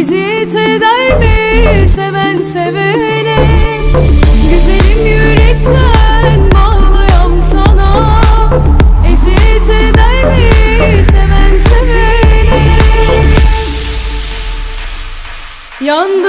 Eziyet eder mi seven sevene? Güzelim yürekten bağlıyam sana. Eziyet eder mi seven sevene? Yandı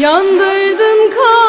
Yandırdın kalbimi